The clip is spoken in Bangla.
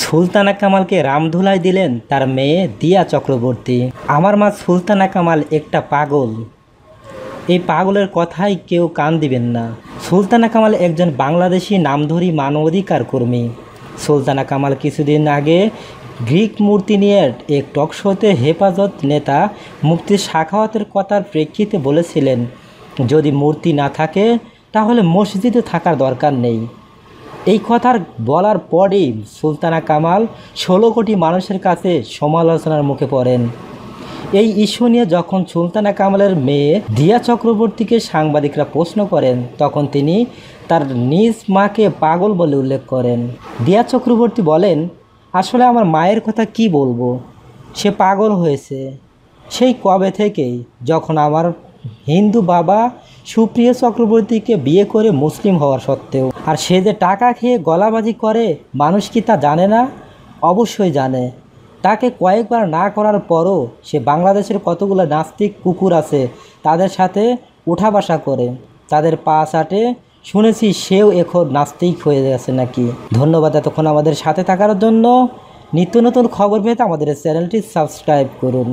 সুলতানা কামালকে রামধুলাই দিলেন তার মেয়ে দিয়া চক্রবর্তী। আমার মা সুলতানা কামাল একটা পাগল। এই পাগলের কথাই কেউ কান দিবেন না। সুলতানা কামাল একজন বাংলাদেশি নামধরি মানবাধিকার কর্মী। সুলতানা কামাল কিছুদিন আগে গ্রিক মূর্তি নিয়ে এক টক শোতে হেফাজত নেতা মুফতি শাখাওয়াতের কথার প্রেক্ষিতে বলেছিলেন, যদি মূর্তি না থাকে, তাহলে মসজিদে থাকার দরকার নেই। এই কথার বলার পরেই সুলতানা কামাল ষোলো কোটি মানুষের কাছে সমালোচনার মুখে পড়েন। এই ইস্যু নিয়ে যখন সুলতানা কামালের মেয়ে দিয়া চক্রবর্তীকে সাংবাদিকরা প্রশ্ন করেন, তখন তিনি তার নিজ মাকে পাগল বলে উল্লেখ করেন। দিয়া চক্রবর্তী বলেন, আসলে আমার মায়ের কথা কি বলব? সে পাগল হয়েছে। সেই কবে থেকেই যখন আমার হিন্দু বাবা সুপ্রিয় চক্রবর্তীকে বিয়ে করে মুসলিম হওয়ার সত্ত্বেও। আর সে যে টাকা খেয়ে গলাবাজি করে, মানুষ কি তা জানে না? অবশ্যই জানে। তাকে কয়েকবার না করার পরও সে বাংলাদেশের কতগুলো নাস্তিক কুকুর আছে তাদের সাথে উঠা বসা করে। তাদের পা চাটে। শুনেছি সেও এখন নাস্তিক হয়ে গেছে নাকি? ধন্যবাদ এতক্ষণ আমাদের সাথে থাকার জন্য। নিত্য নতুন খবর পেতে আমাদের চ্যানেলটি সাবস্ক্রাইব করুন।